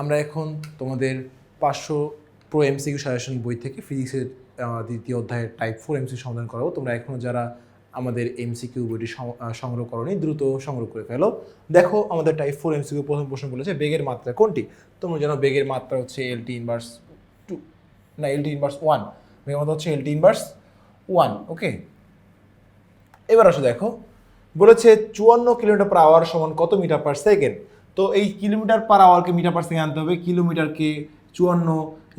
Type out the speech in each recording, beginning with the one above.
আমরা এখন তোমাদের পাঁচশো প্রো এমসিকিউ সাজেশন বই থেকে ফিজিক্সের দ্বিতীয় অধ্যায়ের টাইপ ফোর এমসি সমাধান করাবো। তোমরা এখনও যারা আমাদের এমসিকিউ বইটি সংগ্রহ করনি, দ্রুত সংগ্রহ করে ফেলো। দেখো আমাদের টাইপ ফোর এমসিকিউ প্রথম প্রশ্ন বলেছে, বেগের মাত্রা কোনটি? তোমরা জানো বেগের মাত্রা হচ্ছে এলটি ইনভার্স টু না এলটি ইনভার্স ওয়ান বেগের মাত্রা হচ্ছে এলটি ইনভার্স ওয়ান ওকে এবার আসো দেখো, বলেছে চুয়ান্ন কিলোমিটার পার আওয়ার সমান কত মিটার পার সেকেন্ড তো এই কিলোমিটার পার আওয়ারকে মিটার পার সেকেন্ড আনতে হবে, কিলোমিটারকে চুয়ান্ন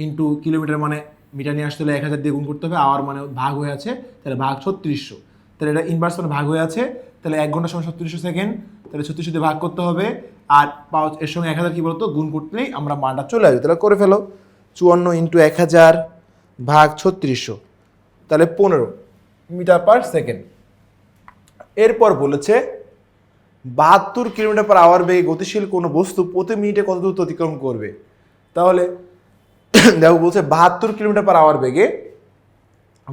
ইন্টু কিলোমিটার মানে মিটার নিয়ে আসতে হলে এক হাজার দিয়ে গুণ করতে হবে আওয়ার মানে ভাগ হয়ে আছে, তাহলে ভাগ ছত্রিশশো। তাহলে এটা ইনভার্স মানে ভাগ হয়ে আছে, তাহলে এক ঘণ্টা সময় ছত্রিশশো সেকেন্ড তাহলে ছত্রিশশো দিয়ে ভাগ করতে হবে, আর পাওয়া এর সঙ্গে এক হাজার কী বলতো? গুণ করতেই আমরা মানটা চলে আসবে, তাহলে করে ফেলো, চুয়ান্ন ইন্টু এক হাজার ভাগ ছত্রিশশো, তাহলে পনেরো মিটার পার সেকেন্ড এরপর বলেছে বাহাত্তর কিলোমিটার পার আওয়ার বেগে গতিশীল কোনো বস্তু প্রতি মিনিটে কত দূর অতিক্রম করবে? তাহলে, দেখো বলছে বাহাত্তর কিলোমিটার পার আওয়ার বেগে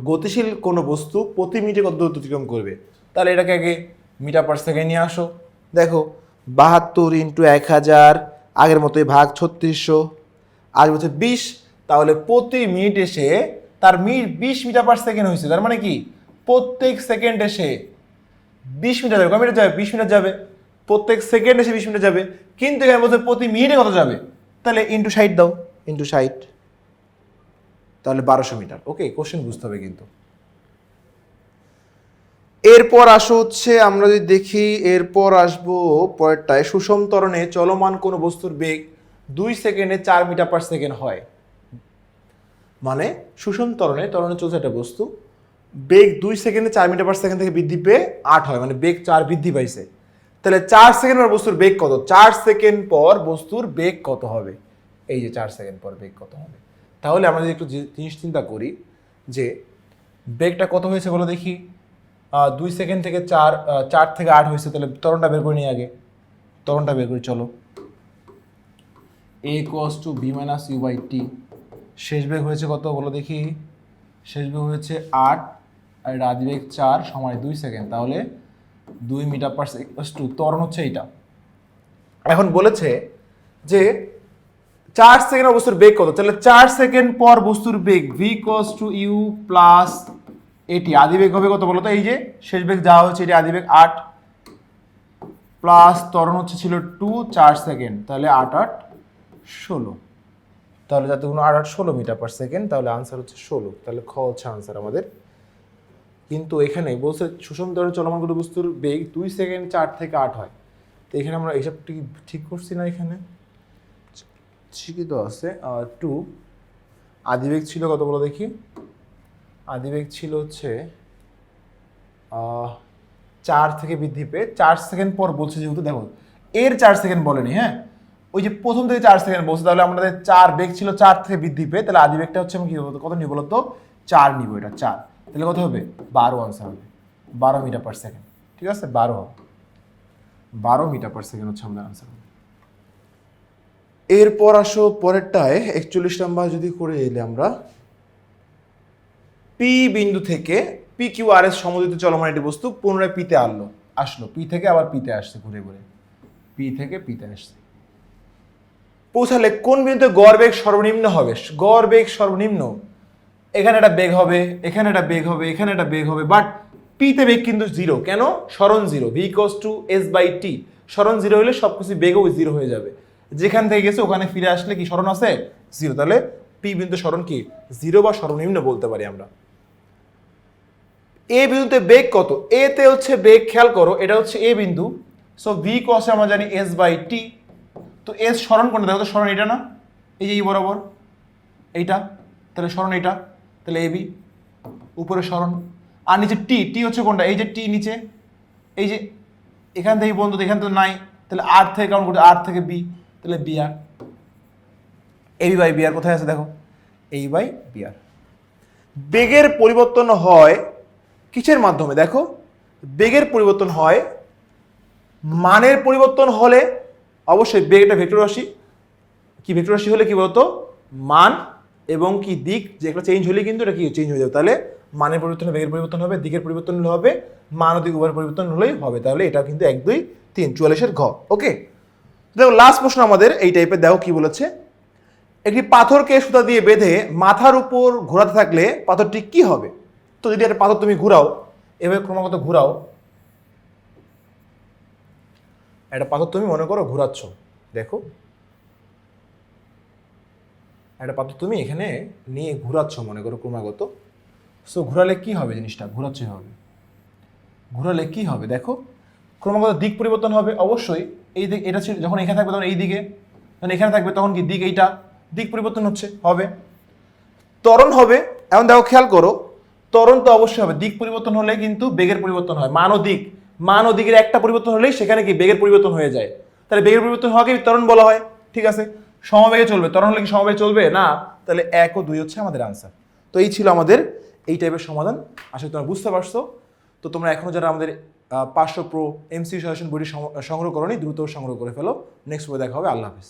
গতিশীল কোনো বস্তু প্রতি মিনিটে কত দূর অতিক্রম করবে? তাহলে এটাকে আগে মিটার পার সেকেন্ড নিয়ে আসো। দেখো, বাহাত্তর ইন্টু এক হাজার, আগের মতোই ভাগ ছত্রিশশো, আজ বলছে বিশ, তাহলে প্রতি মিনিট এসে তার মিনিট বিশ মিটার পার সেকেন্ড হয়েছে। তার মানে কি? প্রত্যেক সেকেন্ড এসে বিশ মিটার যাবে, কয় মিটার যাবে? বিশ মিটার যাবে। প্রত্যেক সেকেন্ড এসে বিশ মিটার যাবে। কিন্তু এখানে বলছে প্রতি মিনিটে কত যাবে? তাহলে ইন্টু ষাট দাও। ইন্টু ষাট। তাহলে বারোশো মিটার। ওকে কোশ্চেন বুঝতে হবে কিন্তু। এরপর আসো হচ্ছে, আমরা যদি দেখি, এরপর আসব পরেরটায়। সুষম ত্বরণে চলমান কোনো বস্তুর বেগ দুই সেকেন্ডে চার মিটার পার সেকেন্ড হয়। মানে সুষম ত্বরণে ত্বরণে চলছে একটা বস্তু। বেগ দুই সেকেন্ডে চার মিটার পার সেকেন্ড থেকে বৃদ্ধি পেয়ে আট হয় মানে বেগ চার বৃদ্ধি পাইছে। তাহলে চার সেকেন্ড পর বস্তুর বেগ কত? চার সেকেন্ড পর বস্তুর বেগ কত হবে? এই যে চার সেকেন্ড পর বেগ কত হবে? তাহলে আমরা যদি একটু জিনিস চিন্তা করি, যে বেগটা কত হয়েছে বলো দেখি। দুই সেকেন্ড থেকে চার চার থেকে আট হয়েছে, তাহলে ত্বরণটা বের করে নিই আগে। তরণটা বের করি, চলো। A equals to B minus U by T শেষ বেগ হয়েছে কত বলো দেখি? শেষ বেগ হয়েছে আট। আর আদিবেগ চার সময় দুই সেকেন্ড, তাহলে দুই মিটার পার টু ত্বরণ হচ্ছে এইটা। এখন বলেছে যে চার সেকেন্ড বস্তুর বেগ কত? তাহলে চার সেকেন্ড পর বস্তুর বেগ V equals to U plus at আদি বেগ হবে কত বলো তো এই যে শেষ বেগ যাওয়া হচ্ছে এটি আদিবেগ আট প্লাস ত্বরণ হচ্ছে ছিল টু চার সেকেন্ড, তাহলে আট আট ষোলো। তাহলে যাতে কোনো আট আট ষোলো মিটার পার সেকেন্ড, তাহলে আনসার হচ্ছে ষোলো। তাহলে খ হচ্ছে আনসার আমাদের কিন্তু এখানে বলছে সুষম দরে চলমান কোনো বস্তুর বেগ দুই সেকেন্ড চার থেকে আট হয়। তো এখানে আমরা এইসব ঠিক করছি না এখানে। ঠিকই তো আছে। টু আদিবেগ ছিল কত বলো দেখি? আদিবেগ ছিল হচ্ছে চার থেকে বৃদ্ধি পেয়ে চার সেকেন্ড পর বলছে যেহেতু দেখো, এর চার সেকেন্ড বলেনি হ্যাঁ? ওই যে প্রথম থেকে চার সেকেন্ড বলছে, তাহলে আমাদের চার বেগ ছিল চার থেকে বৃদ্ধি পেয়ে, তাহলে আদিবেগটা হচ্ছে আমি কি কত নিব বলতো চার নিব এটা, চার। তাহলে কত হবে? বারো আনসার হবে। বারো মিটার পার সেকেন্ড ঠিক আছে? বারো। বারো মিটার পার সেকেন্ড হচ্ছে আমাদের আনসার হবে এরপর আসো পরেরটায়। একচল্লিশ নাম্বার যদি করে এলে আমরা পি বিন্দু থেকে পি কিউ আর এস সমুদ্রিত চলমান একটি বস্তু পুনরায় পিতে আনলো। আসলো। পি থেকে আবার পিতে আসছে ঘুরে ঘুরে। পি থেকে পিতে আসছে। পৌঁছালে কোন বিন্দুতে গড় বেগ সর্বনিম্ন হবে? গড় বেগ সর্বনিম্ন এখানে একটা বেগ হবে, এখানে একটা বেগ হবে, এখানে একটা বেগ হবে বাট পিতে বেগ কিন্তু জিরো কেন? সরণ zero V equals to S by T সরণ জিরো হলে সব কিছু বেগও জিরো হয়ে যাবে। যেখান থেকে গেছে ওখানে ফিরে আসলে কি সরণ আছে? জিরো তাহলে পি বিন্দু সরণ কি? জিরো বা সর্বনিম্ন বলতে পারি আমরা। এ বিন্দুতে বেগ কত? এ তে হচ্ছে বেগ, খেয়াল করো, এটা হচ্ছে এ বিন্দু। সো ভি কস আমরা জানি এস বাই টি তো এস স্মরণ কোনটা? দেখো তো স্মরণ এটা না? এই যে এই বরাবর, এইটা, তাহলে স্মরণ এটা। তাহলে এ বি উপরে স্মরণ আর নিচে টি টি হচ্ছে কোনটা? এই যে টি নিচে, এই যে এখান থেকে বন্ধু, এখান থেকে নাই। তাহলে আর থেকে কাউন্ট করতে আর থেকে বি তাহলে B R A B by B R কোথায় আছে দেখো? এই বাই বি আর বেগের পরিবর্তন হয় কিসের মাধ্যমে? দেখো, বেগের পরিবর্তন হয়, মানের পরিবর্তন হলে অবশ্যই বেগ একটা ভেক্টর রাশি। কি ভেক্টর রাশি হলে কি বলতো? মান এবং কি দিক যেগুলো চেঞ্জ হলে কিন্তু এটা কি চেঞ্জ হয়ে যাবে? তাহলে মানের পরিবর্তন বেগের পরিবর্তন হবে, দিকের পরিবর্তন হলে হবে মান দিক উভয়ের পরিবর্তন হলেই হবে। তাহলে এটা কিন্তু এক, দুই, তিন, চুয়াল্লিশের ঘ, ওকে? দেখো লাস্ট প্রশ্ন আমাদের এই টাইপের দেখো কি বলেছে। একটি পাথরকে সুতা দিয়ে বেঁধে মাথার উপর ঘোরাতে থাকলে পাথরটি কি হবে? তো যদি একটা পাথর তুমি ঘুরাও, এভাবে ক্রমাগত ঘুরাও, একটা পাথর তুমি মনে করো ঘোরাচ্ছ, দেখো। একটা পাত্র তুমি এখানে নিয়ে ঘোরাচ্ছ, মনে করো ক্রমাগত। সো ঘোরালে কি হবে জিনিসটা? ঘোরাচ্ছে হবে। ঘোরালে কি হবে? দেখো, ক্রমাগত দিক পরিবর্তন হবে, অবশ্যই। এই দিক, এটা ছিল, যখন এখানে থাকবে তখন এই দিকে, যখন এখানে থাকবে তখন কি দিক এইটা? দিক পরিবর্তন হচ্ছে, হবে। ত্বরণ হবে, এখন দেখো, খেয়াল করো, ত্বরণ তো অবশ্যই হবে। দিক পরিবর্তন হলে কিন্তু বেগের পরিবর্তন হয়। মান ও দিক। মান ও দিকের একটা পরিবর্তন হলেই সেখানে কি বেগের পরিবর্তন হয়ে যায়। তাহলে বেগের পরিবর্তন হওয়াকে ত্বরণ বলা হয়। ঠিক আছে? সমবেগে চলবে। তরঙ্গ কি সমবেগে চলবে? না। তাহলে এক ও দুই হচ্ছে আমাদের আনসার তো এই ছিল আমাদের এই টাইপের সমাধান। আসলে তোমরা বুঝতে পারছ। তো তোমরা এখনও যারা আমাদের পাঁচশো প্রো এমসি সজেশন বইটি সংগ্রহ করনি, দ্রুত সংগ্রহ করে ফেলো। নেক্সট বই দেখা হবে। আল্লাহ হাফিজ।